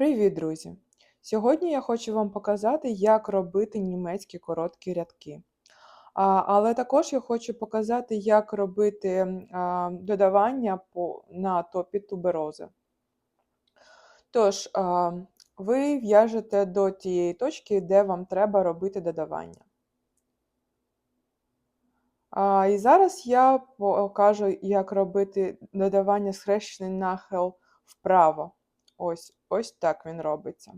Привіт, друзі! Сьогодні я хочу вам показати, як робити німецькі короткі рядки. А, але також я хочу показати, як робити а, додавання по, на топі туберози. Тож, а, ви в'яжете до тієї точки, де вам треба робити додавання. А, і зараз я покажу, як робити додавання схрещений нахил вправо. Ось, ось так він робиться.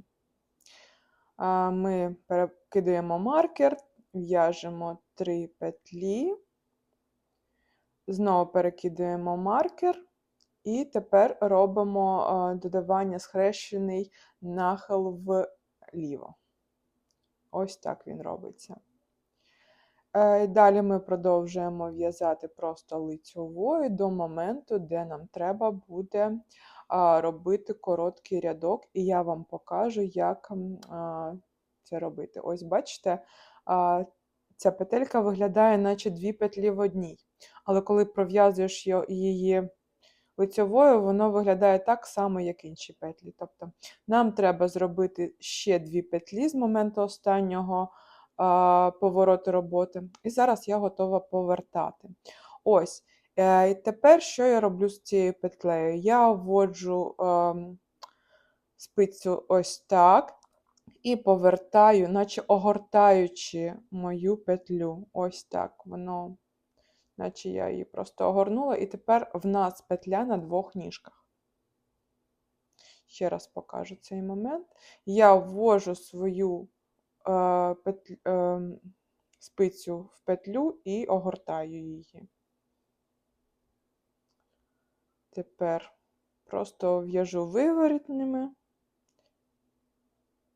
Ми перекидаємо маркер, в'яжемо 3 петлі, знову перекидаємо маркер, і тепер робимо додавання схрещений нахил вліво. Ось так він робиться. Е, Далі ми продовжуємо в'язати просто лицьовою до моменту, де нам треба буде робити короткий рядок, і я вам покажу, як це робити. Ось бачите, ця петелька виглядає, наче дві петлі в одній. Але коли пров'язуєш її лицьовою, воно виглядає так само, як інші петлі. Тобто нам треба зробити ще дві петлі з моменту останнього повороту роботи. І зараз я готова повертати. Ось. Е, і тепер що я роблю з цією петлею? Я вводжу ем, спицю ось так і повертаю, наче огортаючи мою петлю. Ось так. Воно, наче я її просто огорнула, і тепер в нас петля на двох ніжках. Ще раз покажу цей момент. Я ввожу свою е, петлю, е, спицю в петлю і огортаю її. Тепер просто в'яжу виворітними.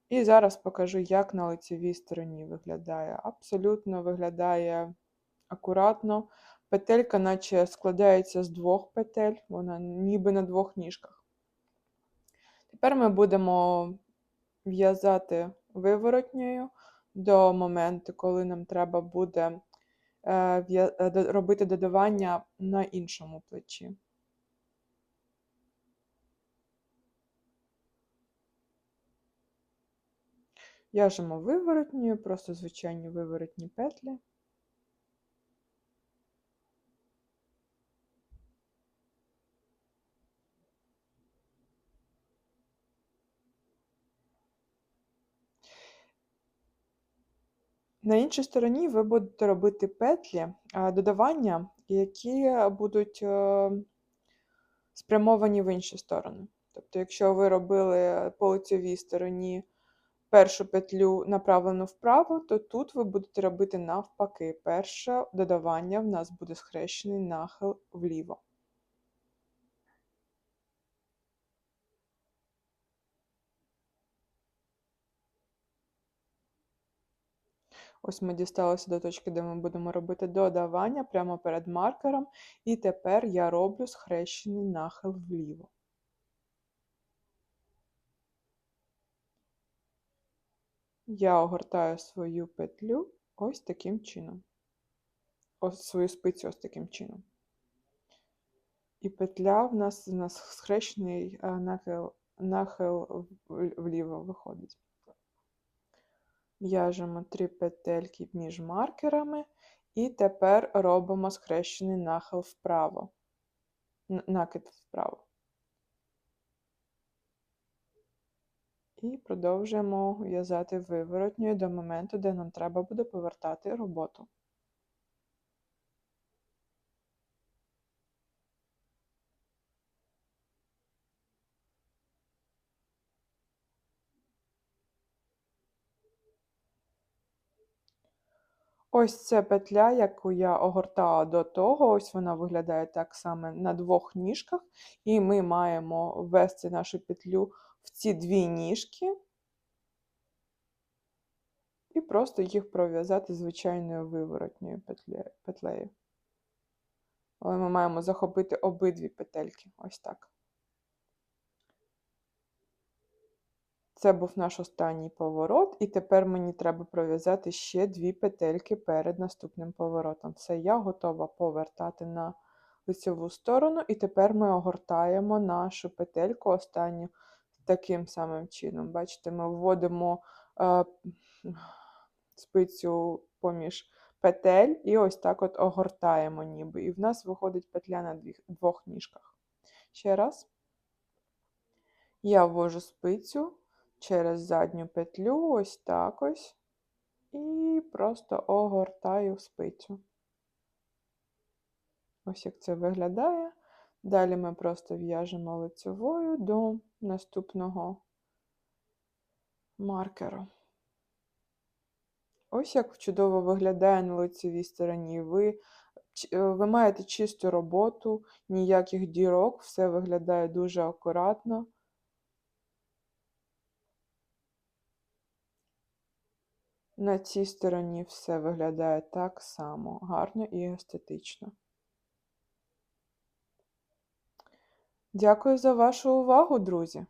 І зараз покажу, як на лицевій стороні виглядає. Абсолютно виглядає акуратно. Петелька, наче складається з двох петель, вона ніби на двох ніжках. Тепер ми будемо в'язати виворотньою до моменту, коли нам треба буде е, е, робити додавання на іншому плечі. В'яжемо виворотньою, просто звичайні виворотні петлі. На іншій стороні ви будете робити петлі додавання, які будуть е, спрямовані в інші сторони. Тобто, якщо ви робили по лицевій стороні першу петлю направлену вправо, то тут ви будете робити навпаки. Перше додавання в нас буде схрещений нахил вліво. Ось ми дісталися до точки, де ми будемо робити додавання прямо перед маркером, і тепер я роблю схрещений нахил вліво. Я огортаю свою петлю ось таким чином. Ось свою спицю ось таким чином. І петля в нас, у нас схрещений е, нахил, нахил вліво виходить. В'яжемо три петельки між маркерами, і тепер робимо схрещений нахил вправо. Накид вправо. І продовжуємо в'язати виворотньою до моменту, де нам треба буде повертати роботу. Ось це петля, яку я огортала до того, ось вона виглядає так само на двох ніжках, і ми маємо ввести нашу петлю в ці дві ніжки і просто їх пров'язати звичайною виворотньою петлею. Але ми маємо захопити обидві петельки. Ось так. Це був наш останній поворот, і тепер мені треба пров'язати ще дві петельки перед наступним поворотом. Все, я готова повертати на лицеву сторону, і тепер ми огортаємо нашу петельку останню таким самим чином. Бачите, ми вводимо е, спицю поміж петель і ось так от огортаємо ніби. І в нас виходить петля на двох ніжках. Ще раз. Я ввожу спицю через задню петлю, ось так ось, і просто огортаю спицю. Ось як це виглядає. Далі ми просто в'яжемо лицевою до наступного маркеру. Ось як чудово виглядає на лицевій стороні. Ви, е, ви маєте чисту роботу, ніяких дірок, все виглядає дуже акуратно. На цій стороні все виглядає так само гарно і естетично. Дякую за вашу увагу, друзі!